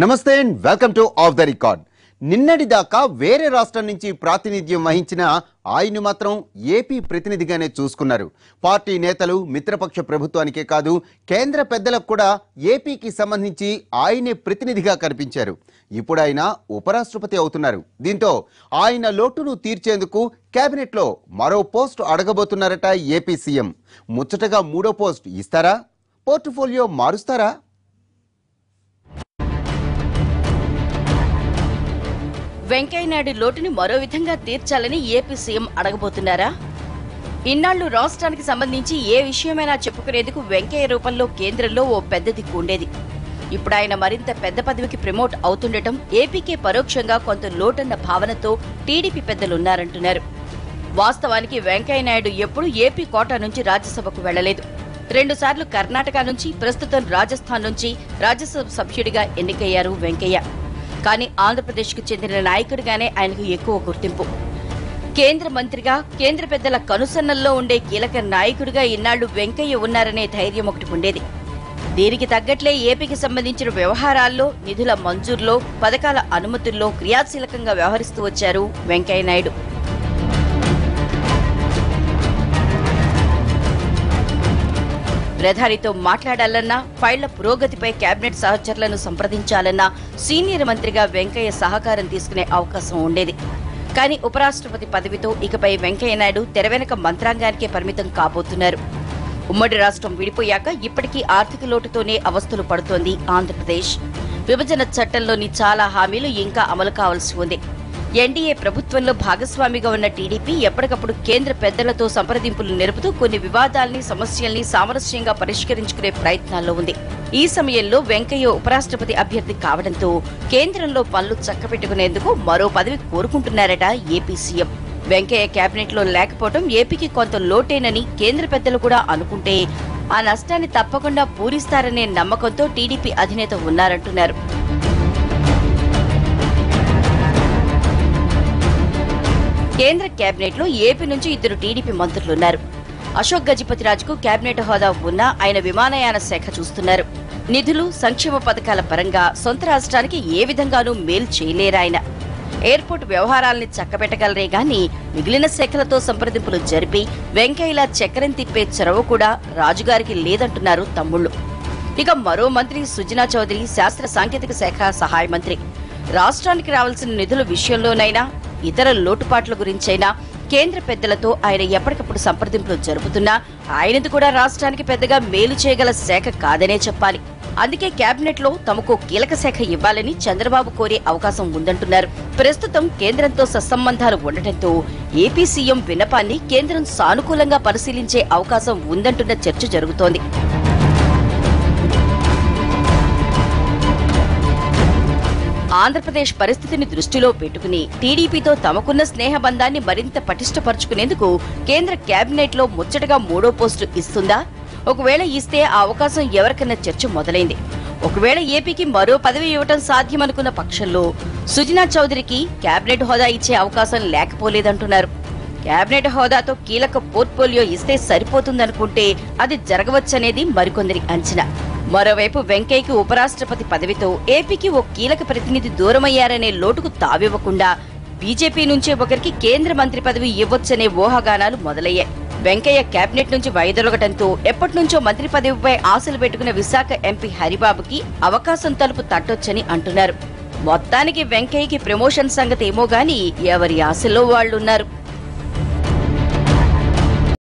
నమస్తే and welcome to off the record. నిన్నటి దాకా వేరే రాష్ట్రం నుంచి ప్రాతినిధ్యం వహించిన ఆయన్ను మాత్రం ఏపీ ప్రతినిధిగానే చూసుకున్నారు. పార్టీ నేతలు మిత్రపక్ష ప్రభుత్వానికే కాదు కేంద్ర పెద్దలకు కూడా ఏపీకి సంబంధించి ఆయనే ప్రతినిధిగా కనిపించారు. ఇప్పుడు ఆయన ఉపరాష్ట్రపతి అవుతున్నారు. దీంతో ఆయన లోటును తీర్చేందుకు కేబినెట్లో మరో పోస్ట్ అడగబోతున్నారట ఏపీ సీఎం. ముచ్చటగా మూడో పోస్ట్ ఇస్తారా? పోర్ట్ఫోలియో మారుస్తారా? వెంకయ్యనాయుడు లోటుని మరో విధంగా తీర్చాలని ఏపీ సీఎం అడగబోతున్నారా? ఇన్నాళ్ళు రాష్ట్రానికి సంబంధించి ఏ విషయమైనా చెప్పుకునేందుకు వెంకయ్య రూపంలో కేంద్రంలో ఓ పెద్ద దిక్కు ఉండేది. ఇప్పుడు ఆయన మరింత పెద్ద పదవికి ప్రమోట్ అవుతుండటం ఏపీకే పరోక్షంగా కొంత లోటన్న భావనతో టీడీపీ పెద్దలున్నారంటున్నారు. వాస్తవానికి వెంకయ్యనాయుడు ఎప్పుడూ ఏపీ కోట నుంచి రాజ్యసభకు వెళ్ళలేదు రెండుసార్లు కర్ణాటక నుంచి ప్రస్తుతం రాజస్థాన్ నుంచి రాజ్యసభ సభ్యుడిగా ఎన్నికయ్యారు వెంకయ్య. కానీ ఆంధ్రప్రదేశ్కు చెందిన నాయకుడిగానే ఆయనకు ఎక్కువ గుర్తింపు. కేంద్ర మంత్రిగా కేంద్ర పెద్దల కనుసన్నల్లో ఉండే కీలక నాయకుడిగా ఇన్నాళ్ళు వెంకయ్య ఉన్నారనే ధైర్యం ఒకటి ఉండేది. దీనికి తగ్గట్లే ఏపీకి సంబంధించిన వ్యవహారాల్లో నిధుల మంజూరులో పథకాల అనుమతుల్లో క్రియాశీలకంగా వ్యవహరిస్తూ వచ్చారు వెంకయ్య ప్రధానితో మాట్లాడాలన్నా ఫైళ్ళ పురోగతిపై కేబినెట్ సహచరులను సంప్రదించాలన్నా సీనియర్ మంత్రిగా వెంకయ్య సహకారం తీసుకునే అవకాశం ఉండేది. కానీ ఉపరాష్ట్రపతి పదవితో ఇకపై వెంకయ్య నాయుడు తెరవెనక మంత్రాంగానికే పరిమితం కాబోతున్నారు. ఉమ్మడి రాష్ట్రం విడిపోయాక ఇప్పటికీ ఆర్థిక లోటుతోనే అవస్థలు పడుతోంది ఆంధ్రప్రదేశ్. విభజన చట్టంలోని చాలా హామీలు ఇంకా అమలు కావాల్సి ఉంది. ఎన్డీఏ ప్రభుత్వంలో భాగస్వామిగా ఉన్న టీడీపీ ఎప్పటికప్పుడు కేంద్ర పెద్దలతో సంప్రదింపులు నెరుపుతూ కొన్ని వివాదాల్ని సమస్యల్ని సామరస్యంగా పరిష్కరించుకునే ప్రయత్నాల్లో ఉంది. ఈ సమయంలో వెంకయ్య ఉపరాష్ట్రపతి అభ్యర్థి కావడంతో కేంద్రంలో పనులు చక్కబెట్టుకునేందుకు మరో పదవి కోరుకుంటున్నారట ఏపీ సీఎం. వెంకయ్య కేబినెట్లో లేకపోవడం ఏపీకి కొంత లోటేనని కేంద్ర పెద్దలు కూడా అనుకుంటే ఆ నష్టాన్ని తప్పకుండా పూరిస్తారనే నమ్మకంతో టీడీపీ అధినేత ఉన్నారంటున్నారు. కేంద్ర కేబినెట్లో ఏపీ నుంచి ఇద్దరు టీడీపీ మంత్రులున్నారు. అశోక్ గజపతి రాజుకు కేబినెట్ హోదా ఉన్నా ఆయన విమానయాన శాఖ చూస్తున్నారు. నిధులు సంక్షేమ పథకాల పరంగా సొంత రాష్ట్రానికి ఏ విధంగానూ మేలు చేయలేరాయన. ఎయిర్పోర్ట్ వ్యవహారాల్ని చక్కబెట్టగలరే గాని మిగిలిన శాఖలతో సంప్రదింపులు జరిపి వెంకయ్యలా చక్రం తిప్పే చొరవ కూడా రాజుగారికి లేదంటున్నారు తమ్ముళ్ళు. ఇక మరో మంత్రి సుజనా చౌదరి శాస్త్ర సాంకేతిక శాఖ సహాయ మంత్రి. రాష్ట్రానికి రావాల్సిన నిధుల విషయంలోనైనా ఇతర లోటుపాట్ల గురించైనా కేంద్ర పెద్దలతో ఆయన ఎప్పటికప్పుడు సంప్రదింపులు జరుపుతున్నా ఆయనది కూడా రాష్ట్రానికి పెద్దగా మేలు చేయగల శాఖ కాదనే చెప్పాలి. అందుకే కేబినెట్లో తమకు కీలక శాఖ ఇవ్వాలని చంద్రబాబు కోరే అవకాశం ఉందంటున్నారు. ప్రస్తుతం కేంద్రంతో సత్సంబంధాలు ఉండటంతో ఏపీ సీఎం విన్నపాన్ని కేంద్రం సానుకూలంగా పరిశీలించే అవకాశం ఉందంటున్న చర్చ జరుగుతోంది. ఆంధ్రప్రదేశ్ పరిస్థితిని దృష్టిలో పెట్టుకుని టీడీపీతో తమకున్న స్నేహబంధాన్ని మరింత పటిష్టపరుచుకునేందుకు కేంద్ర కేబినెట్లో ముచ్చటగా మూడో పోస్టు ఇస్తుందా? ఒకవేళ ఇస్తే ఆ అవకాశం ఎవరికన్నా చర్చ మొదలైంది. ఒకవేళ ఏపీకి మరో పదవి ఇవ్వటం సాధ్యమనుకున్న పక్షంలో సుజనా చౌదరికి కేబినెట్ హోదా ఇచ్చే అవకాశం లేకపోలేదంటున్నారు. కేబినెట్ హోదాతో కీలక పోర్ట్ఫోలియో ఇస్తే సరిపోతుందనుకుంటే అది జరగవచ్చనేది మరికొందరి అంచనా. మరోవైపు వెంకయ్యకి ఉపరాష్ట్రపతి పదవితో ఏపీకి ఓ కీలక ప్రతినిధి దూరమయ్యారనే లోటుకు తావివ్వకుండా బీజేపీ నుంచే ఒకరికి కేంద్ర మంత్రి పదవి ఇవ్వొచ్చనే ఊహాగానాలు మొదలయ్యాయి. వెంకయ్య కేబినెట్ నుంచి వైదొలగటంతో ఎప్పటినుంచో మంత్రి పదవిపై ఆశలు పెట్టుకున్న విశాఖ ఎంపీ హరిబాబుకి అవకాశం తలుపు తట్టొచ్చని అంటున్నారు. మొత్తానికి వెంకయ్యకి ప్రమోషన్ సంగతి ఏమో గాని ఎవరి ఆశలో వాళ్ళున్నారు